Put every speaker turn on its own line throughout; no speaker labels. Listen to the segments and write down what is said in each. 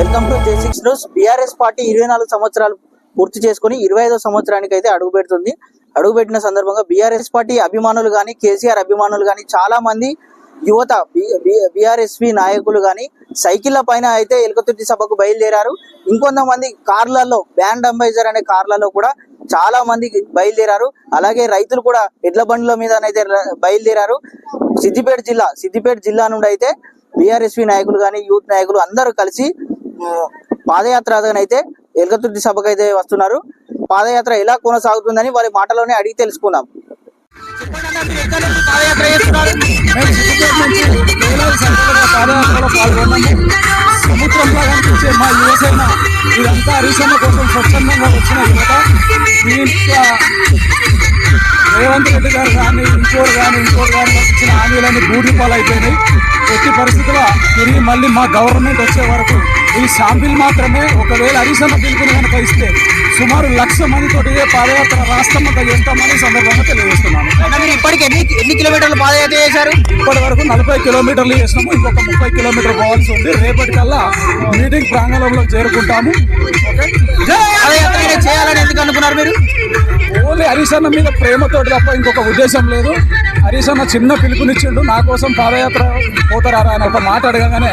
Welcome to J six news. BRS party ఇరవై నాలుగు సంవత్సరాలు పూర్తి చేసుకుని ఇరవై ఐదో సంవత్సరానికి అయితే అడుగు పెడుతుంది. అడుగు పెట్టిన సందర్భంగా బీఆర్ఎస్ పార్టీ అభిమానులు కానీ కేసీఆర్ అభిమానులు కానీ చాలా మంది యువత బీఆర్ఎస్పి నాయకులు కానీ సైకిళ్ళ పైన అయితే ఎలుకతుర్తి సభకు బయలుదేరారు. ఇంకొంతమంది కార్లలో బ్యాండ్ అంబైజర్ అనే కార్లలో కూడా చాలా మంది బయలుదేరారు. అలాగే రైతులు కూడా ఎడ్ల బండ్ల మీద అయితే బయలుదేరారు. సిద్దిపేట జిల్లా సిద్దిపేట జిల్లా నుండి అయితే బీఆర్ఎస్పి నాయకులు కానీ యూత్ నాయకులు అందరూ కలిసి పాదయాత్ర అయితే ఎలుకతుర్తి సభకు అయితే వస్తున్నారు పాదయాత్ర ఎలా కొనసాగుతుందని వారి మాటలోనే అడిగి తెలుసుకుందాం
సముద్రంలో కనిపించే మా యువసేన ఇదంతా హరిశన్న కోసం స్వచ్ఛందంగా వచ్చిన యువత దీంట్లో రేవంత్ రెడ్డి గారు కానీ ఇంకోరు కానీ ఇంకోరు కానీ మాకు ఇచ్చిన హామీలన్నీ బూడి పాలైపోయినాయి ఎట్టి పరిస్థితుల్లో తిరిగి మళ్ళీ మా గవర్నమెంట్ వచ్చే వరకు ఈ శాంపిల్ మాత్రమే ఒకవేళ హరిశన్న పిలుపుని కనుక ఇస్తే సుమారు లక్ష మందితో ఇదే పాదయాత్ర రాష్ట్రమంతా చేస్తామని సందర్భంగా తెలియజేస్తున్నాను.
మీరు ఇప్పటికి ఎన్ని ఎన్ని కిలోమీటర్లు పాదయాత్ర చేశారు?
ఇప్పటి వరకు నలభై కిలోమీటర్లు చేసినాము. ఇంకొక ముప్పై కిలోమీటర్ పోవాల్సి ఉంది. రేపటికల్లా మీటింగ్ ప్రాంగణంలో చేరుకుంటాము. ఓకే?
పాదయాత్ర చేయాలని ఎందుకు అనుకున్నారు మీరు?
ఓన్లీ హరీష్ అన్న మీద ప్రేమతోటి తప్ప ఇంకొక ఉద్దేశం లేదు. హరీష్ అన్న చిన్న పిలుపునిచ్చిండు. నా కోసం పాదయాత్ర పోతారా అని ఒక మాట అడగగానే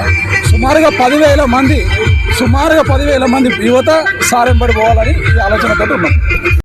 సుమారుగా పదివేల మంది సుమారుగా పదివేల మంది యువత సారెంబడి పోవాలని ఈ ఆలోచనతో ఉన్నాం.